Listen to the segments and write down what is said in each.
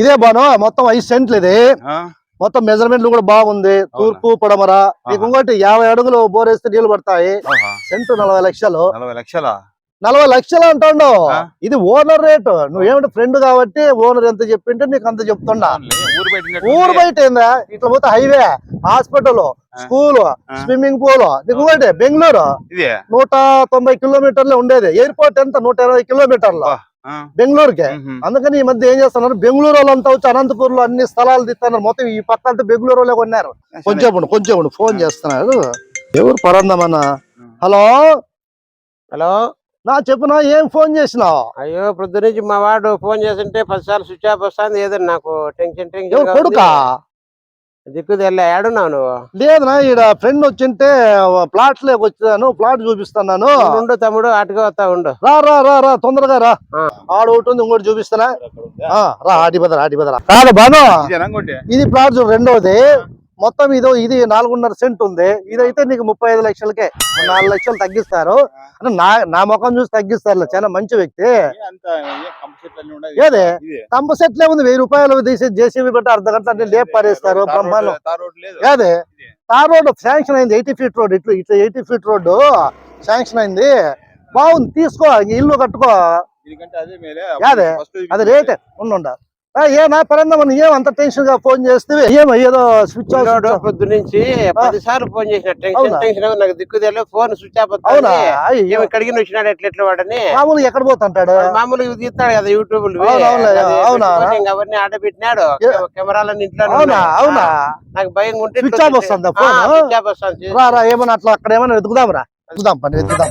ఇదే బాను మొత్తం ఐదు సెంట్లు ఇది? మొత్తం మెజర్మెంట్లు కూడా బాగుంది. తూర్పు పడమర. నీకు ఇంకోటి యాభై అడుగులు బోరేస్తే నీళ్ళు పడతాయి. సెంటు నలభై లక్షలు. నలభై లక్షలా? నలభై లక్షలు అంటాడు? ఇది ఓనర్ రేటు. నువ్వేమిటి ఫ్రెండ్ కాబట్టి ఓనర్ ఎంత చెప్పింటే నీకు అంత చెప్తుండా. ఊరు బయట ఏందా? ఇట్లా పోతే highway hospital school swimming pool. నీకు బెంగళూరు. నూట తొంభై కిలోమీటర్లే ఉండేది. ఎయిర్పోర్ట్ ఎంత? నూట ఇరవై కిలోమీటర్లు. బెంగళూరుకే. అందుకని ఈ మధ్య ఏం చేస్తున్నారు? బెంగళూరు వాళ్ళంతా వచ్చి అనంతపూర్లో అన్ని స్థలాలు తీస్తున్నారు మొత్తం ఈ పక్క అంతా బెంగళూరు వాళ్ళే కొన్నారు కొంచెం కొంచెం ఫోన్ చేస్తున్నారు. ఎవరు పరందమన్న? హలో? హలో? నా చెప్పునా ఏం ఫోన్ చేసినావు? అయ్యో ప్రొద్దు నుంచి మా వాడు ఫోన్ చేస్తుంటే పదిసార్లు స్విచ్ ఆఫ్ వస్తుంది. ఏదో నాకు టెన్షన్ టెన్షన్ కొడుకా? దిక్కు తెల్ల ఏడున్నావు నువ్వు? లేదనా ఈడ ఫ్రెండ్ వచ్చింటే ప్లాట్ లేక వచ్చాను ప్లాట్ చూపిస్తున్నాను ఉండు తమ్ముడు అటుగా వస్తా ఉండు. రా రా రా రా తొందరగా రా. ఆడ ఒకటి ఉంది ఇంకోటి చూపిస్తానా? రా ఆటి బదరా ఆటి బదరా కాదు బాను? ఇది ప్లాట్ రెండోది. మొత్తం ఇదో ఇది నాలుగున్నర సెంట్ ఉంది. ఇదైతే నీకు ముప్పై ఐదు లక్షలకే. నాలుగు లక్షలు తగ్గిస్తారు. అంటే నా నా ముఖం చూసి తగ్గిస్తారు చాలా మంచి వ్యక్తి. ఏది. కంప సెట్లే ఉంది. వెయ్యి రూపాయలు తీసి జేసీబీ పెట్టి అర్ధ గంట అంటే లేపు పారేస్తారు బ్రహ్మాండం. ఏది. తార్ రోడ్ శాంక్షన్ అయింది. ఎయిటీ ఫీట్ రోడ్ ఇట్లా ఇట్లా ఎయిటీ ఫీట్ రోడ్డు శాంక్షన్ అయింది. బాగుంది. తీసుకో. ఇల్లు కట్టుకో. అదే అది రేట్. ఉండ ఏ నా పరందమని ఏం అంత టెన్షన్గా ఫోన్ చేస్తే ఏమో ఏదో స్విచ్ ఆఫ్ పొద్దు నుంచి పది సార్లు ఫోన్ చేసిన టెన్షన్? టెన్షన్ నాకు దిక్కు తెలియదు. ఫోన్ స్విచ్ ఆఫ్ అవునా. ఏమి ఇక్కడికి వచ్చినాడు ఎట్లా ఎట్లా వాడని. మామూలుగా ఎక్కడ పోతుంటాడు? మామూలుగా ఇవి తీస్తాడు కదా యూట్యూబ్ అవునా, అవునా, అవునా? అవన్నీ ఆడబెట్టినాడు ఏ- కెమెరాలన్నీ ఇంట్లో అవునా? అవునా? నాకు భయం ఉంటే స్విచ్ ఆఫ్ వస్తుందా ఫోన్? స్విచ్ ఆఫ్ వస్తుంది. రా రా ఏమన్నా అట్లా అక్కడ ఏమన్నా వెతుకుదాం రా వెతుకుదాం పని. వెతుకుదాం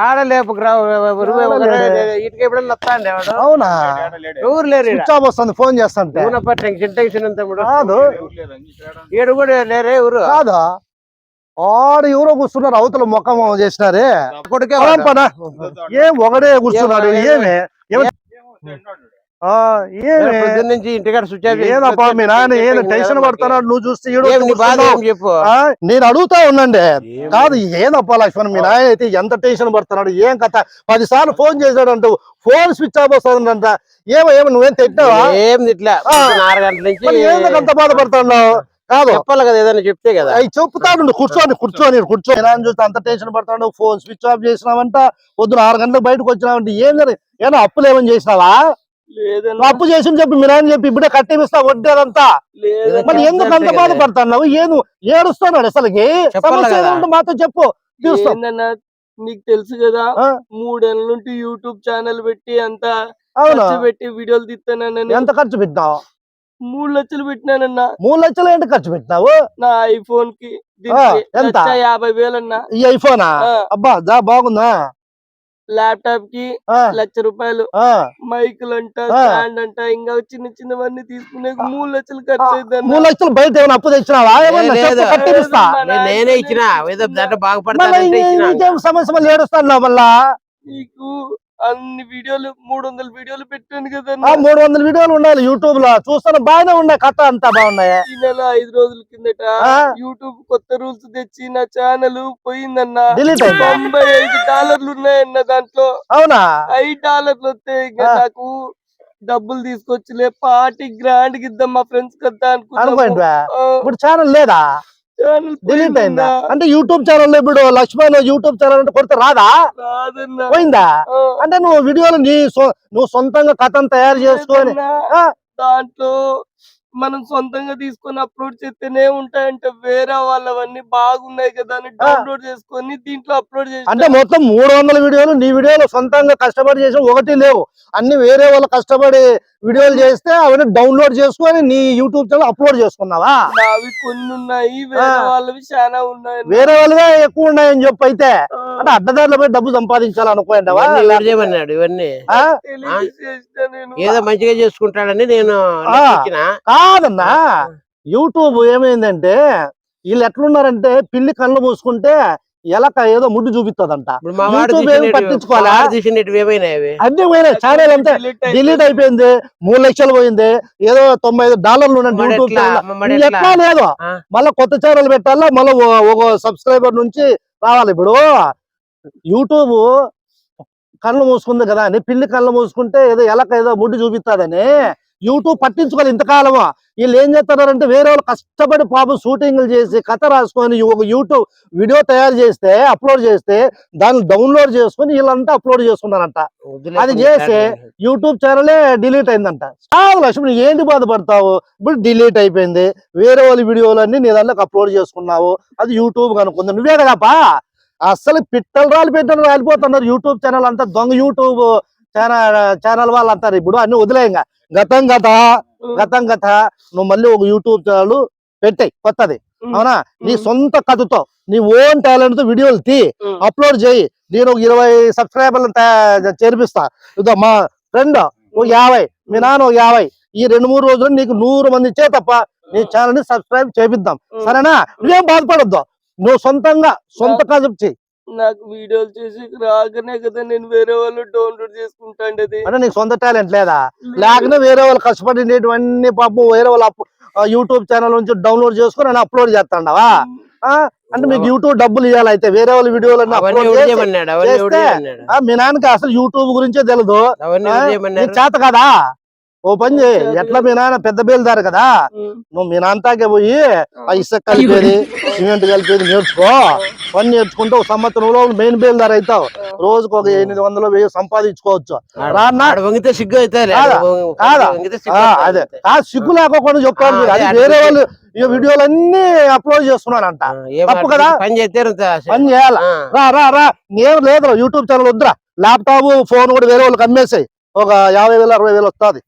ఆడ లేపు ఇటుక వస్తాండి అవునా? ఏడా. ఎవరు లేరు వస్తుంది ఫోన్ చేస్తాంటే. ఊనప్ప టెన్షన్ టెన్షన్ అంతా కూడా కాదు. లేరు. కూడా ఎవరు? కాదా? ఆడు ఎవరో కూర్చున్నారు అవతల ముఖం చేసినారే. ఏం ఒకడే కూర్చున్నాడు ఏమి? ఏమో? ఉన్నాడు. ఏమి నుంచి ఇంటికాడ ఏదప్పా మీ నాయన టెన్షన్ పడుతున్నాడు నువ్వు చూస్తే చెప్పు? నేను అడుగుతా ఏం కాదు ఏదప్పా లక్ష్మణ్ మీ నాయన అయితే ఎంత టెన్షన్ పడుతున్నాడు ఏం కథ? పది సార్లు ఫోన్ చేశాడంట ఫోన్ స్విచ్ ఆఫ్ వస్తుందంట. ఏమో ఏమో నువ్వేం తిట్టావా? ఏం. పొద్దున్న ఆరు గంటల నుంచి బాధపడుతున్నావు? కాదు. చెప్పాలి కదా ఏదైనా చెప్తే కదా. అవి చెప్తాడు కూర్చోని కూర్చోని కూర్చో నేను చూస్తే అంత టెన్షన్ పడతాడు ఫోన్ స్విచ్ ఆఫ్ చేసినావంట పొద్దున ఆరు గంటలకు బయటకు వచ్చినావంటే ఏం జరి ఏమన్నా అప్పులు ఏమని చేసినావా? అప్పు చేసి చెప్పి మీ నాయన చెప్పి ఇప్పుడే కట్టేపిస్తా వడ్డీ అదంతా. మరి ఎందుకు అంత. బాధపడుతున్నావు? ఏను ఏడుస్తున్నాడు అసలుకి సమస్య మాతో చెప్పు. నీకు తెలుసు కదా? మూడేళ్ళ నుండి యూట్యూబ్ ఛానల్ పెట్టి అంత ఖర్చు పెట్టి వీడియోలు తీస్తానని ఎంత ఖర్చు పెట్టినావు? మూడు లక్షలు పెట్టినానన్నా. మూడు లక్షలు ఏంటి ఖర్చు పెట్టినావు? నా ఐఫోన్కి ఎంత? యాభై వేలన్నా. ఈ ఐఫోనా? అబ్బా జా బాగుందా? ల్యాప్టాప్కి లక్ష రూపాయలు. మైకులు అంట. స్టాండ్ అంట ఇంకా చిన్న చిన్నవన్నీ తీసుకునే మూడు లక్షలు ఖర్చు అయిందన్నా. మూడు లక్షలు బయట ఏమైనా అప్పు తెచ్చినావా? నేనే ఇచ్చిన. సమస్య ఏడుస్తాను మళ్ళా? నీకు అన్ని వీడియోలు మూడు వందల వీడియోలు పెట్టాను కదన్నా మూడు వందల వీడియోలు ఉండాలి యూట్యూబ్లో చూస్తాను బాగానే ఉన్నాయి కథ అంతా బాగున్నాయి. ఈ నెల ఐదు రోజుల కిందట. యూట్యూబ్ కొత్త రూల్స్ తెచ్చి నా ఛానల్ పోయిందన్నా. తొంభై ఐదు డాలర్లు ఉన్నాయన్న దాంట్లో. అవునా? ఐదు డాలర్లు వస్తే ఇంకా ఆ. నాకు డబ్బులు తీసుకొచ్చిలే. పార్టీ గ్రాండ్కి ఇద్దాం మా ఫ్రెండ్స్ కదా ఆ, ఇప్పుడు ఛానల్ లేదా? డిలీట్ అయిందా. అంటే యూట్యూబ్ ఛానల్ ఇప్పుడు లక్ష్మణ్ యూట్యూబ్ ఛానల్ అంటే కొడితే రాదా? పోయిందా? అంటే నువ్వు వీడియోలు నీ నువ్వు సొంతంగా కథను తయారు చేసుకొని. దాంట్లో మనం సొంతంగా తీసుకొని అప్లోడ్ చేస్తేనే ఉంటాయంట. వేరే వాళ్ళవన్నీ బాగున్నాయి కదా అని డౌన్లోడ్ చేసుకొని దీంట్లో అప్లోడ్ అంటే చేసి మొత్తం మూడు వందల వీడియోలు నీ వీడియోలు సొంతంగా కష్టపడి చేసి ఒకటి లేవు. అన్ని వేరే వాళ్ళు కష్టపడి వీడియోలు చేస్తే అవన్నీ డౌన్లోడ్ చేసుకొని నీ యూట్యూబ్ ఛానల్ అప్లోడ్ చేసుకున్నావా? నావి కొన్ని ఉన్నాయి వేరే. వాళ్ళవి చాలా ఉన్నాయి. వేరే వాళ్ళవే ఎక్కువ ఉన్నాయని చెప్పి అయితే. అంటే అడ్డదారుల పోయి డబ్బు సంపాదించాలనుకోండి ఇవన్నీ చేయమన్నాడు? చేసిన ఏదో మంచిగా చేసుకుంటాడని నేను కాదన్నా. యూట్యూబ్ ఏమైందంటే వీళ్ళు ఎట్లున్నారంటే పిల్లి కళ్ళు మూసుకుంటే ఎలక ఏదో ముడ్డు చూపిస్తుందంట అన్ని పోయినాయి. ఛానల్ అంతా. డిలీట్ అయిపోయింది. మూడు లక్షలు పోయింది. ఏదో తొంభై ఐదు డాలర్లు యూట్యూబ్ ఎట్లా? లేదు. మళ్ళా కొత్త ఛానల్ పెట్టాలా? మళ్ళీ ఒక సబ్స్క్రైబర్ నుంచి రావాలి. ఇప్పుడు యూట్యూబ్ కళ్ళు మూసుకుంది కదా అని పిల్లి కళ్ళు మూసుకుంటే ఏదో ఎలక ఏదో ముడ్డు చూపిస్తాదని యూట్యూబ్ పట్టించుకోవాలి ఇంతకాలము. వీళ్ళు ఏం చేస్తున్నారంటే వేరే వాళ్ళు కష్టపడి పాపం షూటింగ్లు చేసి కథ రాసుకొని ఒక యూట్యూబ్ వీడియో తయారు చేస్తే అప్లోడ్ చేస్తే దాన్ని డౌన్లోడ్ చేసుకొని వీళ్ళంతా అప్లోడ్ చేసుకున్నారంట. అది చేసి యూట్యూబ్ ఛానలే డిలీట్ అయిందంట. చాలు లక్ష్మి ఏంటి బాధపడతావు? ఇప్పుడు డిలీట్ అయిపోయింది. వేరే వాళ్ళ వీడియోలన్నీ నీ దాంట్లోకి అప్లోడ్ చేసుకున్నావు. అది యూట్యూబ్ కనుక్కుంది నువ్వే కదాపా? అసలు పిట్టలు రాలి పెట్టలు రాలిపోతున్నారు యూట్యూబ్ ఛానల్ అంతా దొంగ యూట్యూబ్ ఛానల్ ఛానల్ వాళ్ళు అంటారు. ఇప్పుడు అన్ని వదిలేయంగా గతం గత గతం గత. నువ్వు మళ్ళీ ఒక యూట్యూబ్ ఛానల్ పెట్టాయి కొత్తది. అవునా? నీ సొంత కథతో నీ ఓన్ టాలెంట్తో వీడియోలు తీ. అప్లోడ్ చేయి. నేను ఒక ఇరవై సబ్స్క్రైబర్లు చేర్పిస్తా. ఇదో మా ఫ్రెండ్ ఒక యాభై మీ నాన్న ఒక యాభై. ఈ రెండు మూడు రోజులు నీకు నూరు మంది ఇచ్చే తప్ప నీ ఛానల్ని సబ్స్క్రైబ్ చేపిద్దాం. సరేనా? నువ్వేం బాధపడొద్దు. నువ్వు సొంతంగా సొంత కాన్సెప్ట్ చెయ్యి నాకు వీడియోలు చేసి రాగానే కదా నేను వేరే వాళ్ళు డౌన్లోడ్ చేసుకుంటాండేది అంటే నీకు సొంత టాలెంట్ లేదా? లేకనే వేరే వాళ్ళు కష్టపడినటువన్నీ పాపం వేరే వాళ్ళ యూట్యూబ్ ఛానల్ నుంచి డౌన్లోడ్ చేసుకుని నేను అప్లోడ్ చేస్తాండవా? ఆ? అంటే మీకు యూట్యూబ్ డబ్బులు ఇవ్వాలి అయితే. వేరే వాళ్ళ ఆ, మీ నాన్నకి అసలు యూట్యూబ్ గురించే తెలియదు చేయమన్నారు చేత కదా? ఓ పని చేయి. ఎట్లా మీ నాన్న పెద్ద బేలుదారు కదా. నువ్వు మీ నాన్నతాకే పోయి ఆ ఇసుక కలిపేది సిమెంట్ కలిపేది నేర్చుకో. పని నేర్చుకుంటే ఒక సంవత్సరంలో మెయిన్ బేలుదారు అవుతావు. రోజుకు ఒక ఎనిమిది వందలు వెయ్యి సంపాదించుకోవచ్చు. వంగితే సిగ్గు అయితే కాదా? అదే. ఆ సిగ్గు లేకోకుండా చెప్తాను. అదే వేరే వాళ్ళు ఈ వీడియోలన్నీ అప్లోడ్ చేస్తున్నానంట తప్పు కదా? పని చేస్తే. పని చేయాల. రా రా రా. ఏం లేదు యూట్యూబ్ ఛానల్ వద్దురా. ల్యాప్టాప్ ఫోన్ కూడా వేరే వాళ్ళకి అమ్మేసాయి. ఒక యాభై వేలు అరవై వేలు వస్తుంది.